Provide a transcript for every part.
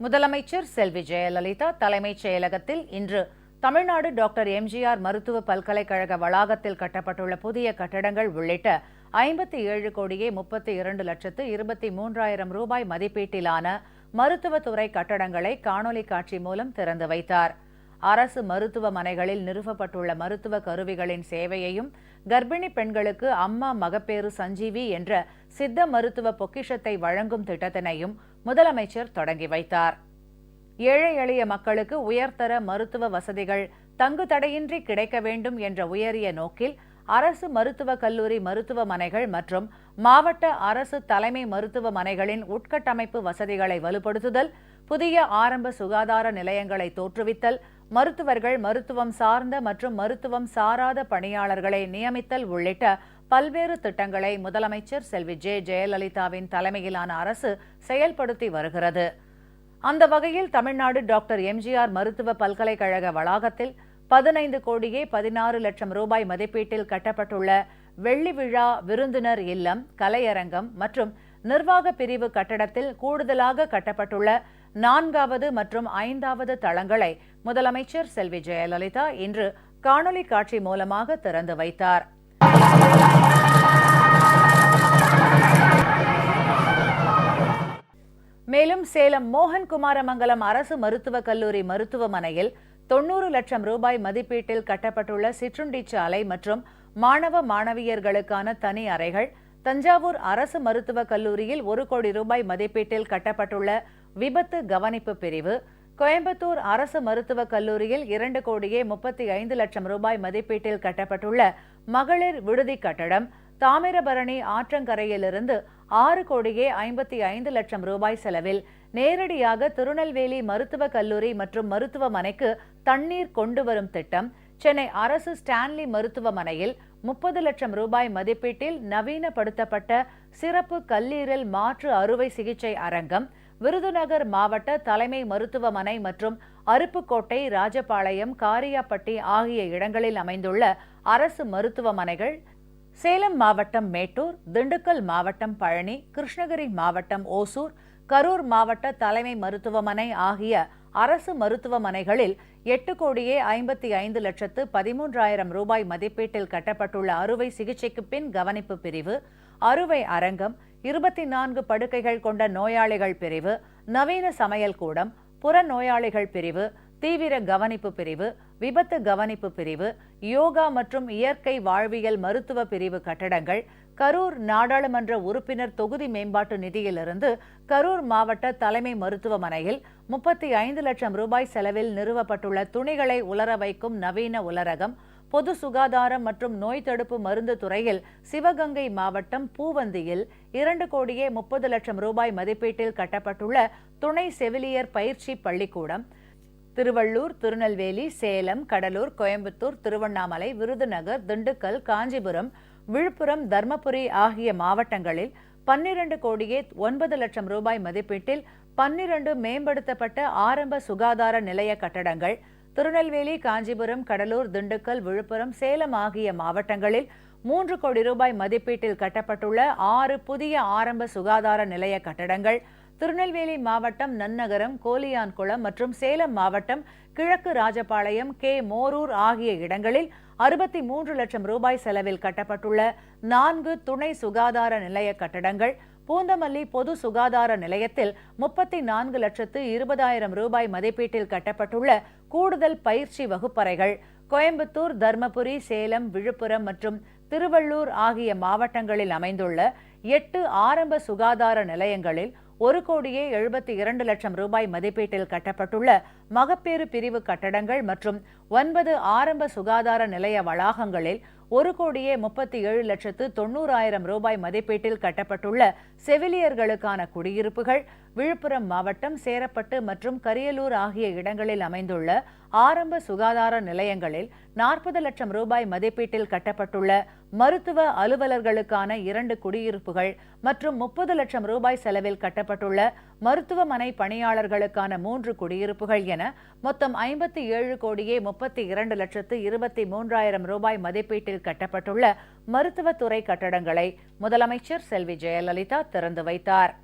முதலமைச்சர் செல்வி ஜெயலலிதா தலைமைச் செயலகத்தில் இன்று தமிழ்நாடு டாக்டர் எம்ஜிஆர் மருத்துவ பல்கலைக்கழக வளாகத்தில் கட்டப்பட்டுள்ள புதிய கட்டடங்கள் உள்ளிட்ட ஐம்பத்தி ஏழு கோடியே முப்பத்தி இரண்டு லட்சத்து இருபத்தி மூன்றாயிரம் ரூபாய் மதிப்பீட்டிலான மருத்துவத்துறை கட்டடங்களை காணொலி காட்சி மூலம் திறந்து வைத்தார். அரசு மருத்துவமனைகளில் நிறுவப்பட்டுள்ள மருத்துவ கருவிகளின் சேவையையும் கர்ப்பிணி பெண்களுக்கு அம்மா மகப்பேறு சஞ்சீவி என்ற சித்த மருத்துவ பொக்கிஷத்தை வழங்கும் திட்டத்தினையும் முதலமைச்சர் தொடங்கி வைத்தார். ஏழை எளிய மக்களுக்கு உயர்தர மருத்துவ வசதிகள் தங்கு தடையின்றி கிடைக்க வேண்டும் என்ற உயரிய நோக்கில் அரசு மருத்துவக் கல்லூரி மருத்துவமனைகள் மற்றும் மாவட்ட அரசு தலைமை மருத்துவமனைகளின் உட்கட்டமைப்பு வசதிகளை வலுப்படுத்துதல் புதிய ஆரம்ப சுகாதார நிலையங்களை தோற்றுவித்தல் மருத்துவர்கள் மருத்துவம் சார்ந்த மற்றும் மருத்துவம் சாராத பணியாளர்களை நியமித்தல் உள்ளிட்ட பல்வேறு திட்டங்களை முதலமைச்சர் செல்வி ஜே ஜெயலலிதாவின் தலைமையிலான அரசு செயல்படுத்தி வருகிறது. அந்த வகையில் தமிழ்நாடு டாக்டர் எம்ஜிஆர் மருத்துவ பல்கலைக்கழக வளாகத்தில் பதினைந்து கோடியே பதினாறு லட்சம் ரூபாய் மதிப்பீட்டில் கட்டப்பட்டுள்ள வெள்ளி விழா விருந்தினர் இல்லம் கலையரங்கம் மற்றும் நிர்வாக பிரிவு கட்டடத்தில் கூடுதலாக கட்டப்பட்டுள்ள நான்காவது மற்றும் ஐந்தாவது தளங்களை முதலமைச்சர் செல்வி ஜெயலலிதா இன்று காணொலி காட்சி மூலமாக திறந்து வைத்தார். மேலும் சேலம் மோகன் குமாரமங்கலம் அரசு மருத்துவக் கல்லூரி மருத்துவமனையில் தொன்னூறு லட்சம் ரூபாய் மதிப்பீட்டில் கட்டப்பட்டுள்ள சிற்றுண்டி சாலை மற்றும் மாணவ மாணவியர்களுக்கான தனி அறைகள் தஞ்சாவூர் அரசு மருத்துவக் கல்லூரியில் ஒரு கோடி ரூபாய் மதிப்பீட்டில் கட்டப்பட்டுள்ள விபத்து கவனிப்பு பிரிவு கோயம்புத்தூர் அரசு மருத்துவக் கல்லூரியில் இரண்டு கோடியே முப்பத்தி ஐந்து லட்சம் ரூபாய் மதிப்பீட்டில் கட்டப்பட்டுள்ள மகளிர் விடுதி கட்டடம் தாமிரபரணி ஆற்றங்கரையிலிருந்து ஆறு கோடியே ஐம்பத்தி ஐந்து லட்சம் ரூபாய் செலவில் நேரடியாக திருநெல்வேலி மருத்துவக் கல்லூரி மற்றும் மருத்துவமனைக்கு தண்ணீர் கொண்டு வரும் திட்டம். சென்னை அரசு ஸ்டான்லி மருத்துவமனையில் முப்பது லட்சம் ரூபாய் மதிப்பீட்டில் நவீனப்படுத்தப்பட்ட சிறப்பு கல்லீரல் மாற்று அறுவை சிகிச்சை அரங்கம். விருதுநகர் மாவட்ட தலைமை மருத்துவமனை மற்றும் அருப்புக்கோட்டை ராஜபாளையம் காரியாப்பட்டி ஆகிய இடங்களில் அமைந்துள்ள அரசு மருத்துவமனைகள் சேலம் மாவட்டம் மேட்டூர் திண்டுக்கல் மாவட்டம் பழனி கிருஷ்ணகிரி மாவட்டம் ஓசூர் கரூர் மாவட்ட தலைமை மருத்துவமனை ஆகிய அரசு மருத்துவமனைகளில் எட்டு கோடியே ஐம்பத்தி ஐந்து லட்சத்து பதிமூன்றாயிரம் ரூபாய் மதிப்பீட்டில் கட்டப்பட்டுள்ள அறுவை சிகிச்சைக்கு பின் கவனிப்பு பிரிவு அறுவை அரங்கம் இருபத்தி நான்கு படுக்கைகள் கொண்ட நோயாளிகள் பிரிவு நவீன சமையல் கூடம் புற நோயாளிகள் பிரிவு தீவிர கவனிப்பு பிரிவு விபத்து கவனிப்பு பிரிவு யோகா மற்றும் இயற்கை வாழ்வியல் மருத்துவ பிரிவு கட்டடங்கள் கரூர் நாடாளுமன்ற உறுப்பினர் தொகுதி மேம்பாட்டு நிதியிலிருந்து கரூர் மாவட்ட தலைமை மருத்துவமனையில் முப்பத்தி ஐந்து லட்சம் ரூபாய் செலவில் நிறுவப்பட்டுள்ள துணிகளை உலர வைக்கும் நவீன உலரகம் பொது சுகாதாரம் மற்றும் நோய் தடுப்பு மருந்து துறையில் சிவகங்கை மாவட்டம் பூவந்தியில் இரண்டு கோடியே முப்பது லட்சம் ரூபாய் மதிப்பீட்டில் கட்டப்பட்டுள்ள துணை செவிலியர் பயிற்சி பள்ளிக்கூடம் திருவள்ளூர் திருநெல்வேலி சேலம் கடலூர் கோயம்புத்தூர் திருவண்ணாமலை விருதுநகர் திண்டுக்கல் காஞ்சிபுரம் விழுப்புரம் தர்மபுரி ஆகிய மாவட்டங்களில் பன்னிரண்டு கோடியே ஒன்பது லட்சம் ரூபாய் மதிப்பீட்டில் பன்னிரண்டு மேம்படுத்தப்பட்ட ஆரம்ப சுகாதார நிலைய கட்டடங்கள் திருநெல்வேலி காஞ்சிபுரம் கடலூர் திண்டுக்கல் விழுப்புரம் சேலம் ஆகிய மாவட்டங்களில் மூன்று கோடி ரூபாய் மதிப்பீட்டில் கட்டப்பட்டுள்ள ஆறு புதிய ஆரம்ப சுகாதார நிலைய கட்டடங்கள் திருநெல்வேலி மாவட்டம் நன்னகரம் கோலியான்குளம் மற்றும் சேலம் மாவட்டம் கிழக்கு ராஜபாளையம் கே. மோரூர் ஆகிய இடங்களில் அறுபத்தி மூன்று லட்சம் ரூபாய் செலவில் கட்டப்பட்டுள்ள நான்கு துணை சுகாதார நிலைய கட்டடங்கள் பூந்தமல்லி பொது சுகாதார நிலையத்தில் முப்பத்தி நான்கு லட்சத்து இருபதாயிரம் ரூபாய் மதிப்பீட்டில் கட்டப்பட்டுள்ள கூடுதல் பயிற்சி வகுப்பறைகள் கோயம்புத்தூர் தர்மபுரி சேலம் விழுப்புரம் மற்றும் திருவள்ளூர் ஆகிய மாவட்டங்களில் அமைந்துள்ள எட்டு ஆரம்ப சுகாதார நிலையங்களில் ஒரு கோடியே எழுபத்தி இரண்டு லட்சம் ரூபாய் மதிப்பீட்டில் கட்டப்பட்டுள்ள மகப்பேறு பிரிவு கட்டடங்கள் மற்றும் ஒன்பது ஆரம்ப சுகாதார நிலைய வளாகங்களில் ஒரு கோடியே முப்பத்தி ஏழு லட்சத்து தொண்ணூறாயிரம் ரூபாய் மதிப்பீட்டில் கட்டப்பட்டுள்ள செவிலியர்களுக்கான குடியிருப்புகள் விழுப்புரம் மாவட்டம் சேரப்பட்டு மற்றும் கரியலூர் ஆகிய இடங்களில் அமைந்துள்ள ஆரம்ப சுகாதார நிலையங்களில் நாற்பது லட்சம் ரூபாய் மதிப்பீட்டில் கட்டப்பட்டுள்ள மருத்துவ அலுவலர்களுக்கான இரண்டு குடியிருப்புகள் மற்றும் முப்பது லட்சம் ரூபாய் செலவில் கட்டப்பட்டுள்ள மருத்துவமனை பணியாளர்களுக்கான மூன்று குடியிருப்புகள் என மொத்தம் ஐம்பத்தி ஏழு கோடியே முப்பத்தி இரண்டு லட்சத்து இருபத்தி மூன்றாயிரம் ரூபாய் மதிப்பீட்டில் கட்டப்பட்டுள்ள மருத்துவத்துறை கட்டடங்களை முதலமைச்சர் செல்வி ஜெயலலிதா திறந்து வைத்தார்.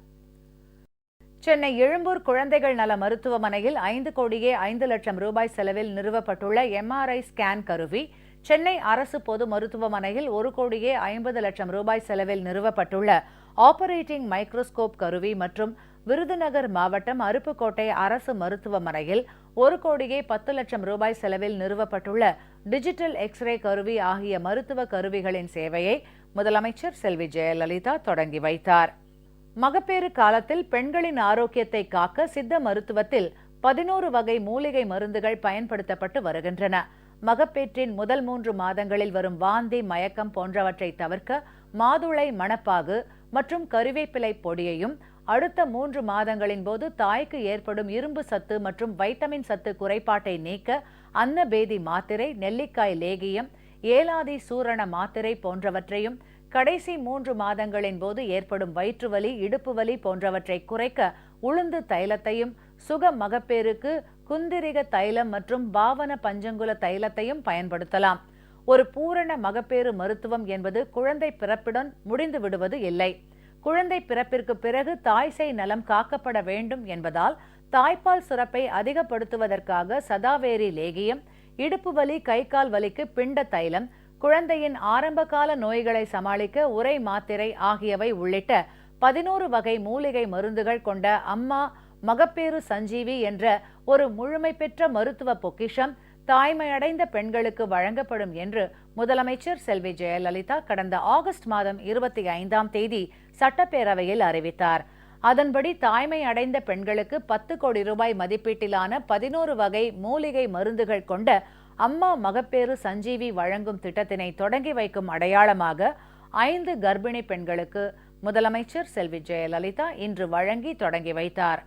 சென்னை எழும்பூர் குழந்தைகள் நல மருத்துவமனையில் ஐந்து கோடியே ஐந்து லட்சம் ரூபாய் செலவில் நிறுவப்பட்டுள்ள எம்ஆர்ஐ ஸ்கேன் கருவி சென்னை அரசு பொது மருத்துவமனையில் ஒரு கோடியே ஐம்பது லட்சம் ரூபாய் செலவில் நிறுவப்பட்டுள்ள ஆபரேட்டிங் மைக்ரோஸ்கோப் கருவி மற்றும் விருதுநகர் மாவட்டம் அருப்புக்கோட்டை அரசு மருத்துவமனையில் ஒரு கோடியே பத்து லட்சம் ரூபாய் செலவில் நிறுவப்பட்டுள்ள டிஜிட்டல் எக்ஸ்ரே கருவி ஆகிய மருத்துவ கருவிகளின் சேவையை முதலமைச்சர் செல்வி ஜெயலலிதா தொடங்கி வைத்தார். மகப்பேறு காலத்தில் பெண்களின் ஆரோக்கியத்தை காக்க சித்த மருத்துவத்தில் பதினோரு வகை மூலிகை மருந்துகள் பயன்படுத்தப்பட்டு வருகின்றன. மகப்பேற்றின் முதல் மூன்று மாதங்களில் வரும் வாந்தி மயக்கம் போன்றவற்றை தவிர்க்க மாதுளை மணப்பாகு மற்றும் கருவேப்பிலை பொடியையும் அடுத்த மூன்று மாதங்களின் போது தாய்க்கு ஏற்படும் இரும்பு சத்து மற்றும் வைட்டமின் சத்து குறைபாட்டை நீக்க அன்னபேதி மாத்திரை நெல்லிக்காய் லேகியம் ஏலாதி சூரண மாத்திரை போன்றவற்றையும் கடைசி மூன்று மாதங்களின் போது ஏற்படும் வயிற்று வலி இடுப்பு வலி போன்றவற்றை குறைக்க உளுந்து தைலத்தையும் சுக மகப்பேருக்கு குந்திரிக தைலம் மற்றும் பாவன பஞ்சங்குல தைலத்தையும் பயன்படுத்தலாம். ஒரு பூரண மகப்பேறு மருத்துவம் என்பது குழந்தை பிறப்புடன் முடிந்து விடுவது இல்லை. குழந்தை பிறப்பிற்கு பிறகு தாய்சை நலம் காக்கப்பட வேண்டும் என்பதால் தாய்ப்பால் சுரப்பை அதிகப்படுத்துவதற்காக சதாவேரி லேகியம் இடுப்பு வலி கை கால் வலிக்கு பிண்ட தைலம் குழந்தையின் ஆரம்பகால நோய்களை சமாளிக்க உரை மாத்திரை ஆகியவை உள்ளிட்ட பதினோரு வகை மூலிகை மருந்துகள் கொண்ட அம்மா மகப்பேறு சஞ்சீவி என்ற ஒரு முழுமை பெற்ற மருத்துவ பொக்கிஷம் தாய்மையடைந்த பெண்களுக்கு வழங்கப்படும் என்று முதலமைச்சர் செல்வி ஜெயலலிதா கடந்த ஆகஸ்ட் மாதம் இருபத்தி ஐந்தாம் தேதி சட்டப்பேரவையில் அறிவித்தார். அதன்படி தாய்மை அடைந்த பெண்களுக்கு பத்து கோடி ரூபாய் மதிப்பீட்டிலான பதினோரு வகை மூலிகை மருந்துகள் கொண்ட அம்மா மகப்பேறு சஞ்சீவி வழங்கும் திட்டத்தினை தொடங்கி வைக்கும் அடையாளமாக ஐந்து கர்ப்பிணி பெண்களுக்கு முதலமைச்சர் செல்வி ஜெயலலிதா இன்று வழங்கி தொடங்கி வைத்தார்.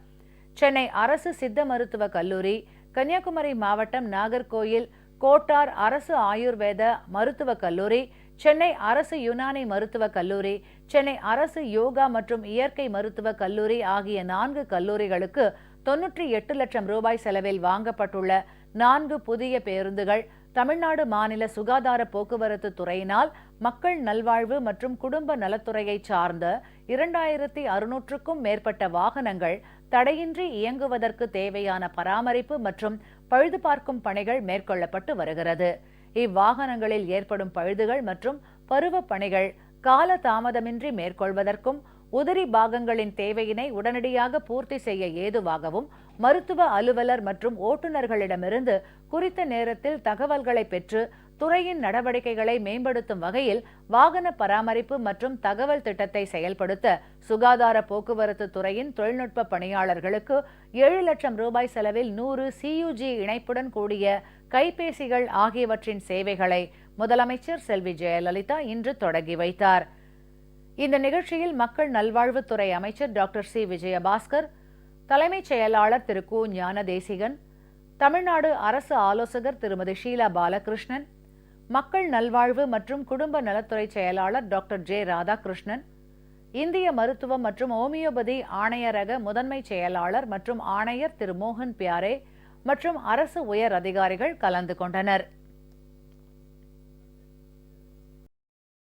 சென்னை அரசு சித்த மருத்துவ கல்லூரி கன்னியாகுமரி மாவட்டம் நாகர்கோயில் கோட்டார் அரசு ஆயுர்வேத மருத்துவக் கல்லூரி சென்னை அரசு யுனானி மருத்துவக் கல்லூரி சென்னை அரசு யோகா மற்றும் இயற்கை மருத்துவக் கல்லூரி ஆகிய நான்கு கல்லூரிகளுக்கு தொன்னூற்றி எட்டு லட்சம் ரூபாய் செலவில் வாங்கப்பட்டுள்ள நான்கு புதிய பேருந்துகள் தமிழ்நாடு மாநில சுகாதார போக்குவரத்து துறையினால் மக்கள் நல்வாழ்வு மற்றும் குடும்ப நலத்துறையை சார்ந்த இரண்டாயிரத்தி அறுநூற்றுக்கும் மேற்பட்ட வாகனங்கள் தடையின்றி இயங்குவதற்கு தேவையான பராமரிப்பு மற்றும் பழுது பார்க்கும் பணிகள் மேற்கொள்ளப்பட்டு வருகிறது. இவ்வாகனங்களில் ஏற்படும் பழுதுகள் மற்றும் பருவ பணிகள் கால தாமதமின்றி மேற்கொள்வதற்கும் உதிரி பாகங்களின் தேவையினை உடனடியாக பூர்த்தி செய்ய ஏதுவாகவும் மருத்துவ அலுவலர் மற்றும் ஓட்டுநர்களிடமிருந்து குறித்த நேரத்தில் தகவல்களை பெற்று துறையின் நடவடிக்கைகளை மேம்படுத்தும் வகையில் வாகன பராமரிப்பு மற்றும் தகவல் திட்டத்தை செயல்படுத்த சுகாதார போக்குவரத்து துறையின் தொழில்நுட்ப பணியாளர்களுக்கு ஏழு லட்சம் ரூபாய் செலவில் நூறு சியுஜி இணைப்புடன் கூடிய கைபேசிகள் ஆகியவற்றின் சேவைகளை முதலமைச்சர் செல்வி ஜெயலலிதா இன்று தொடங்கி வைத்தார். இந்த நிகழ்ச்சியில் மக்கள் நல்வாழ்வுத்துறை அமைச்சர் டாக்டர் சி. விஜயபாஸ்கர் தலைமைச் செயலாளர் திரு. கு. ஞான தேசிகன் தமிழ்நாடு அரசு ஆலோசகர் திருமதி ஷீலா பாலகிருஷ்ணன் மக்கள் நல்வாழ்வு மற்றும் குடும்ப நலத்துறை செயலாளர் டாக்டர் ஜே. ராதாகிருஷ்ணன் இந்திய மருத்துவம் மற்றும் ஓமியோபதி ஆணையரக முதன்மை செயலாளர் மற்றும் ஆணையர் திரு. மோகன் பியாரே மற்றும் அரசு உயர் அதிகாரிகள் கலந்து கொண்டனர்.